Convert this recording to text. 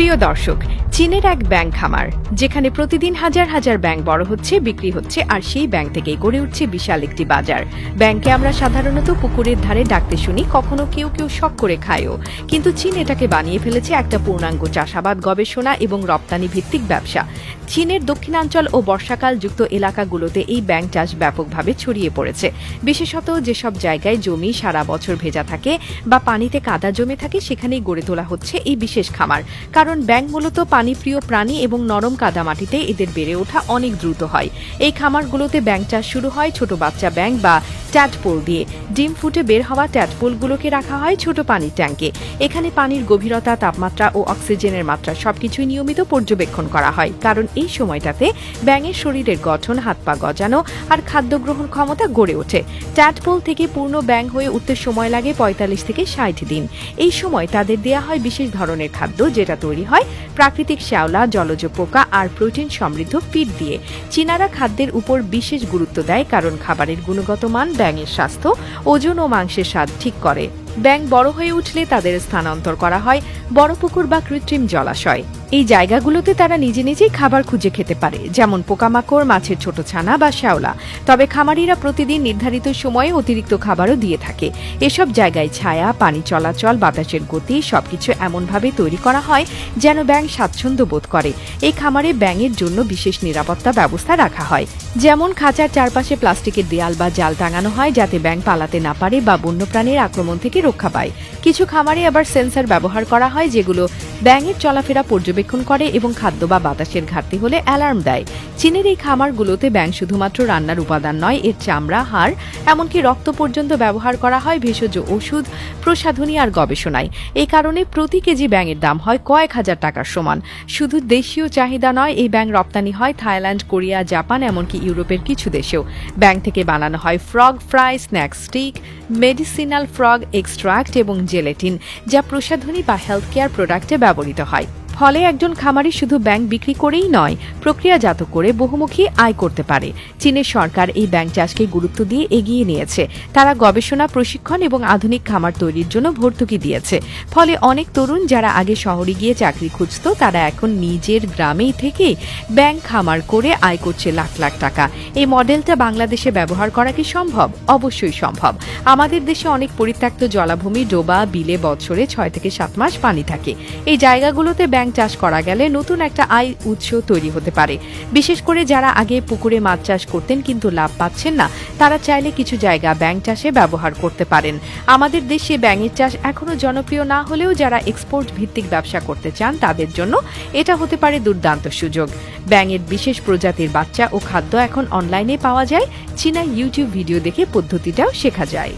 প্রিয় দর্শক, চীনের এক ব্যাংক খামার, যেখানে প্রতিদিন হাজার হাজার ব্যাংক বড় হচ্ছে, বিক্রি হচ্ছে আর সেই ব্যাংক থেকেই গড়ে উঠছে বিশাল একটি বাজার। ব্যাংকে আমরা সাধারণত পুকুরের ধারে ডাকতে শুনি, কখনো কেউ কেউ শখ করে খায়ও। কিন্তু চীন এটাকে বানিয়ে ফেলেছে একটা পূর্ণাঙ্গ চাষাবাদ গবেষণা এবং রপ্তানি ভিত্তিক ব্যবসা। চীনের দক্ষিণাঞ্চল ও বর্ষাকাল যুক্ত এলাকাগুলোতে এই ব্যাঙ চাষ ব্যাপকভাবে ছড়িয়ে পড়েছে। বিশেষত যেসব জায়গায় জমি সারা বছর ভেজা থাকে বা পানিতে কাদা জমে থাকে, সেখানেই গড়ে তোলা হচ্ছে এই বিশেষ খামার। কারণ ব্যাং মূলত পানিপ্রিয় প্রাণী এবং নরম কাদা মাটিতে এদের বেড়ে ওঠা অনেক দ্রুত হয়। এই খামারগুলোতে ব্যাং চাষ শুরু হয় ছোট বাচ্চা ব্যাং বা ট্যাডপোল দিয়ে। ডিম ফুটে বের হওয়া ট্যাটপোলগুলোকে রাখা হয় ছোট পানির ট্যাঙ্কে। এখানে পানির গভীরতা, তাপমাত্রা ও অক্সিজেনের মাত্রা সবকিছুই নিয়মিত পর্যবেক্ষণ করা হয়। কারণ এই সময়টাতে ব্যাঙের শরীরের গঠন, হাত পা গজানো আর খাদ্য গ্রহণ ক্ষমতা গড়ে ওঠে। ট্যাটপোল থেকে পূর্ণ ব্যাং হয়ে উঠতে সময় লাগে পঁয়তাল্লিশ থেকে ষাট দিন। এই সময় তাদের দেয়া হয় বিশেষ ধরনের খাদ্য যেটা তৈরি হয় প্রাকৃতিক শ্যাওলা, জলজ পোকা আর প্রোটিন সমৃদ্ধ ফিড দিয়ে। চীনারা খাদ্যের উপর বিশেষ গুরুত্ব দেয় কারণ খাবারের গুণগত মান ব্যাঙের স্বাস্থ্য, ওজন ও মাংসের স্বাদ ঠিক করে। ব্যাঙ বড় হয়ে উঠলে তাদের স্থানান্তর করা হয় বড় পুকুর বা কৃত্রিম জলাশয়। এই জায়গাগুলোতে তারা নিজে নিজেই খাবার খুঁজে খেতে পারে, যেমন পোকামাকড়, মাছের ছোট ছানা বা শ্যাওলা। তবে খামারিরা প্রতিদিন নির্ধারিত সময়ে অতিরিক্ত খাবারও দিয়ে থাকে। এসব জায়গায় ছায়া, পানি চলাচল, বাতাসের গতি সবকিছু এমনভাবে তৈরি করা হয় যেন ব্যাঙ স্বাচ্ছন্দ্য বোধ করে। এই খামারে ব্যাঙের জন্য বিশেষ নিরাপত্তা ব্যবস্থা রাখা হয়। যেমন খাঁচার চারপাশে প্লাস্টিকের দেয়াল বা জাল টাঙানো হয় যাতে ব্যাঙ পালাতে না পারে বা বন্যপ্রাণীর আক্রমণ থেকে রক্ষা পায়। কিছু খামারে আবার সেন্সর ব্যবহার করা হয় যেগুলো ব্যাঙের চলাফেরা পর্যবেক্ষণ করে এবং খাদ্য বা বাতাসের ঘাটতি হলে অ্যালার্ম দেয়। চীনের এই খামারগুলোতে ব্যাঙ শুধুমাত্র রান্নার উপাদান নয়, এর চামড়া, হাড়, এমনকি রক্ত পর্যন্ত ব্যবহার করা হয় ভেষজ ওষুধ, প্রসাধনী আর গবেষণায়। এই কারণে প্রতি কেজি ব্যাঙের দাম হয় কয়েক হাজার টাকার সমান। শুধু দেশীয় চাহিদা নয়, এই ব্যাঙ রপ্তানি হয় থাইল্যান্ড, কোরিয়া, জাপান, এমনকি ইউরোপের কিছু দেশেও। ব্যাঙ থেকে বানানো হয় frog fry, snack stick, medicinal frog extract এবং জেলেটিন, যা প্রসাধনী বা হেলথ কেয়ার প্রোডাক্টে ব্যবহৃত হয়। ফলে একজন খামারি শুধু ব্যাংক বিক্রি করেই নয়, প্রক্রিয়াজাত করে বহুমুখী আয় করতে পারে। চীনের সরকার এই ব্যাংক চাষকে গুরুত্ব দিয়ে এগিয়ে নিয়েছে। তারা গবেষণা, প্রশিক্ষণ এবং আধুনিক খামার তৈরির জন্য ভর্তুকি দিয়েছে। ফলে অনেক তরুণ যারা আগে শহরে গিয়ে চাকরি খুঁজত, তারা এখন নিজের গ্রামেই থেকে ব্যাংক খামার করে আয় করছে লাখ লাখ টাকা। এই মডেলটা বাংলাদেশে ব্যবহার করা কি সম্ভব? অবশ্যই সম্ভব। আমাদের দেশে অনেক পরিত্যক্ত জলাভূমি, ডোবা, বিলে বছরে ছয় থেকে সাত মাস পানি থাকে। এই জায়গাগুলোতে ব্যাংক চাষ করা গেলে নতুন একটা আয় উৎস তৈরি হতে পারে। বিশেষ করে যারা আগে পুকুরে মাছ চাষ করতেন কিন্তু লাভ পাচ্ছেন না, তারা চাইলে কিছু জায়গা ব্যাং চাষে ব্যবহার করতে পারেন। আমাদের দেশে ব্যাঙের চাষ এখনও জনপ্রিয় না হলেও যারা এক্সপোর্ট ভিত্তিক ব্যবসা করতে চান তাদের জন্য এটা হতে পারে দুর্দান্ত সুযোগ। ব্যাঙের বিশেষ প্রজাতির বাচ্চা ও খাদ্য এখন অনলাইনে পাওয়া যায় চীনা ইউটিউব ভিডিও দেখে পদ্ধতিটাও শেখা যায়।